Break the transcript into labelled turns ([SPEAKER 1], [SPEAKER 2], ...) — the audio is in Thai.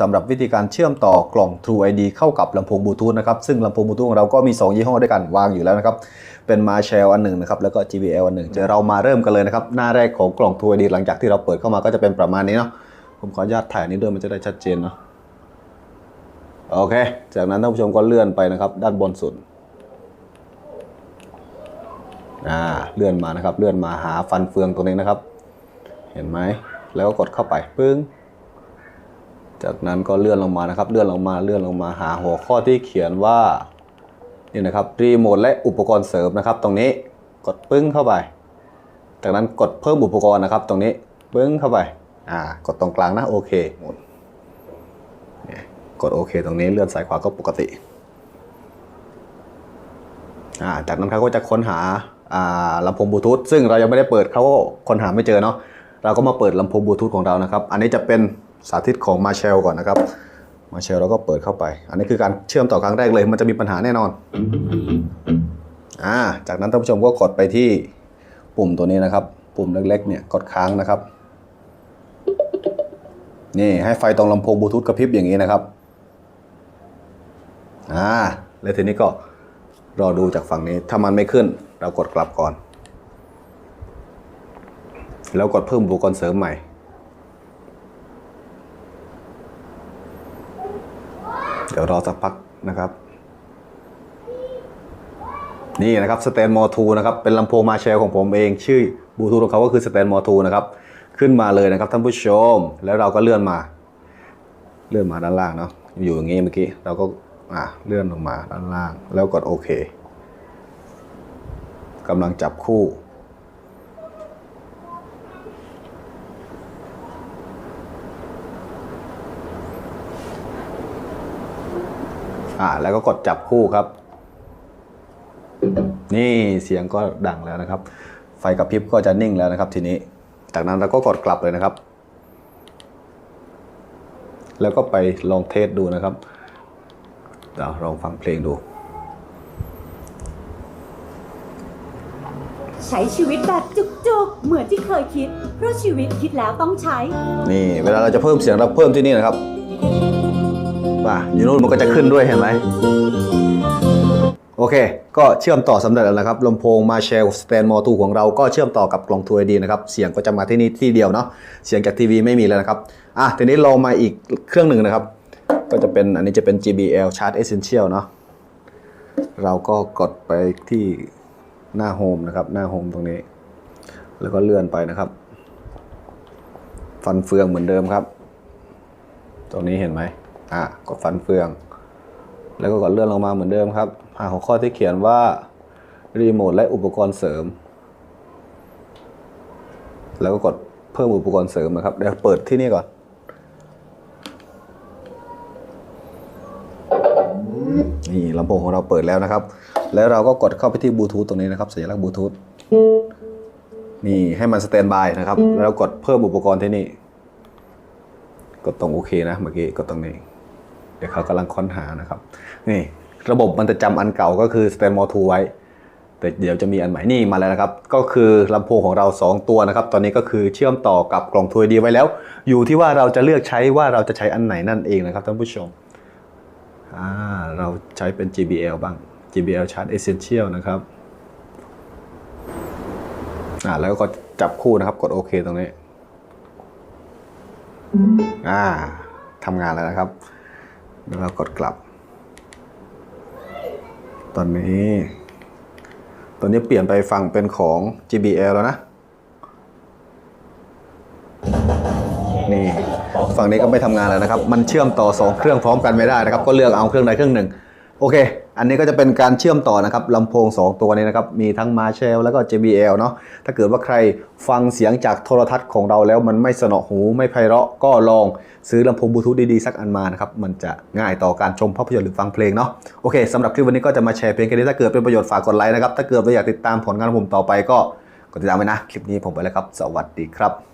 [SPEAKER 1] สำหรับวิธีการเชื่อมต่อกล่อง True ID เข้ากับลำโพงบลูทูธนะครับ ซึ่งลำโพงบลูทูธของเราก็มี 2 ยี่ห้อด้วยกันวางอยู่แล้วนะครับ เป็น Marshall อันหนึ่งนะครับ แล้วก็ JBL อันหนึ่งเดี๋ยวเรามาเริ่มกันเลยนะครับ หน้าแรกของกล่อง True ID หลังจากที่เราเปิดเข้ามาก็จะเป็นประมาณนี้เนาะผมขออนุญาตถ่ายนี้ด้วยมันจะได้ชัดเจนเนาะโอเค จากนั้นท่านผู้ชมก็เลื่อนไปนะครับ ด้านบนสุดอ่าเลื่อนมานะครับ เลื่อนมาหาฟันเฟืองตัวนี้นะครับ เห็นไหมแล้วก็กดเข้าไปปึ้ง จากนั้นก็เลื่อนลงมานะครับ เลื่อนลงมาเลื่อนลงมาหาหัวข้อที่เขียนว่านี่นะครับรีโมทและอุปกรณ์เสริมนะครับ ตรงนี้กดปึ้งเข้าไป จากนั้นกดเพิ่มอุปกรณ์นะครับ ตรงนี้ปึ้งเข้าไปอ่ากดตรงกลางนะโอเคหมดกดโอเคตรงนี้เลื่อนซ้ายขวาก็ปกติอ่าจากนั้นเขาก็จะค้นหาอ่าลำโพงบลูทูธซึ่งเรายังไม่ได้เปิดเขาก็ค้นหาไม่เจอเนาะเราก็มาเปิดลำโพงบลูทูธของเรานะครับ อันนี้จะเป็น สาธิตของ Marshall ก่อนนะครับ Marshall เราก็เปิดเข้าไป อันนี้คือการเชื่อมต่อครั้งแรกเลยมันจะมีปัญหาแน่นอนอ่าจากนั้นท่านผู้ชมก็กดไปที่ปุ่มตัวนี้นะครับ ปุ่มเล็กๆเนี่ยกดค้างนะครับนี่ให้ไฟตรงลำโพงบลูทูธกระพริบอย่างนี้นะครับอ่าแล้วทีนี้ก็รอดูจากฝั่งนี้ถ้ามันไม่ขึ้น เรากดกลับก่อน แล้วกดเพิ่มอุปกรณ์เสริมใหม่ เดี๋ยวรอสักพักนะครับ นี่นะครับสแตนมอทูนะครับเป็นลำโพงมาแชร์ของผมเอง ชื่อบลูทูธของเขาก็คือสแตนมอทูนะครับ ขึ้นมาเลยนะครับท่านผู้ชม แล้วเราก็เลื่อนมา เลื่อนมาด้านล่างเนาะอยู่อย่างงี้เมื่อกี้เราก็อะเลื่อนลงมาด้านล่าง แล้วกดโอเคกำลังจับคู่ อ่า แล้วก็กดจับคู่ครับ นี่เสียงก็ดังแล้วนะครับ ไฟกระพริบก็จะนิ่งแล้วนะครับ ทีนี้ จากนั้นเราก็กดกลับเลยนะครับ แล้วก็ไปลองเทสดูนะครับเดี๋ยวลองฟังเพลงดู
[SPEAKER 2] ใช้ชีวิตแบบจุกๆ เหมือนที่เคยคิด เพราะชีวิตคิดแล้วต้องใช้
[SPEAKER 1] นี่ เวลาเราจะเพิ่มเสียงเราเพิ่มที่นี่นะครับ ว่าอยู่นู่นมันก็จะขึ้นด้วยเห็นไหมโอเค ก็เชื่อมต่อสำเร็จแล้วนะครับลำโพงมาเชลสแตนมอทูของเราก็เชื่อมต่อกับกล่องทูไอดีนะครับ เสียงก็จะมาที่นี่ที่เดียวเนาะเสียงจากทีวีไม่มีแล้วนะครับอะทีนี้ลองมาอีกเครื่องหนึ่งนะครับ ก็จะเป็นอันนี้จะเป็น JBL Charge Essential เนาะเราก็กดไปที่หน้าโฮมนะครับ หน้าโฮมตรงนี้ แล้วก็เลื่อนไปนะครับ ฟันเฟืองเหมือนเดิมครับ ตรงนี้เห็นไหม อะกดฟันเฟือง แล้วก็กดเลื่อนลงมาเหมือนเดิมครับหาหัวข้อที่เขียนว่ารีโมทและอุปกรณ์เสริม แล้วก็กดเพิ่มอุปกรณ์เสริมนะครับเดี๋ยวเปิดที่นี่ก่อน นี่ลำโพงของเราเปิดแล้วนะครับ แล้วเราก็กดเข้าไปที่บลูทูธตรงนี้นะครับสัญลักษณ์บลูทูธนี่ให้มันสแตนบายนะครับ แล้วกดเพิ่มอุปกรณ์ที่นี่ กดตรงโอเคนะเมื่อกี้กดตรงนี้ ดี๋ยวเขากำลังค้นหานะครับ นี่ระบบมันจะจำอันเก่าก็คือสแตนมอทูไว้ แต่เดี๋ยวจะมีอันใหม่นี่มาแล้วนะครับ ก็คือลำโพงของเรา 2 ตัวนะครับ ตอนนี้ก็คือเชื่อมต่อกับกล่องทูดีไว้แล้ว อยู่ที่ว่าเราจะเลือกใช้ว่าเราจะใช้อันไหนนั่นเองนะครับท่านผู้ชมอ่าเราใช้เป็น JBL บ้าง JBL Charge Essential นะครับอ่าแล้วก็จับคู่นะครับกดโอเคตรงนี้ อ่าทำงานแล้วนะครับ แล้วเรากดกลับ ตอนนี้ ตอนนี้เปลี่ยนไปฟังเป็นของ GBL แล้วนะ นี่ ฝั่งนี้ก็ไม่ทำงานแล้วนะครับ มันเชื่อมต่อ 2 เครื่องพร้อมกันไม่ได้นะครับ ก็เลือกเอาเครื่องใดเครื่องหนึ่ง โอเค อันนี้ก็จะเป็นการเชื่อมต่อนะครับลำโพง 2 ตัวนี้นะครับ มีทั้ง Marshall แล้วก็ JBL เนาะ ถ้าเกิดว่าใครฟังเสียงจากโทรทัศน์ของเราแล้วมันไม่สนอหูไม่ไพเราะก็ลองซื้อลำโพงบลูทูธดีๆ สักอันมานะครับ มันจะง่ายต่อการชมภาพยนตร์หรือฟังเพลงเนาะ โอเคสำหรับคลิปวันนี้ก็จะมาแชร์เพลงแค่นี้ถ้าเกิดเป็นประโยชน์ฝากกดไลค์นะครับ ถ้าเกิดว่าอยากติดตามผลงานของผมต่อไปก็กดติดตามไว้นะ คลิปนี้ผมไปแล้วครับ สวัสดีครับ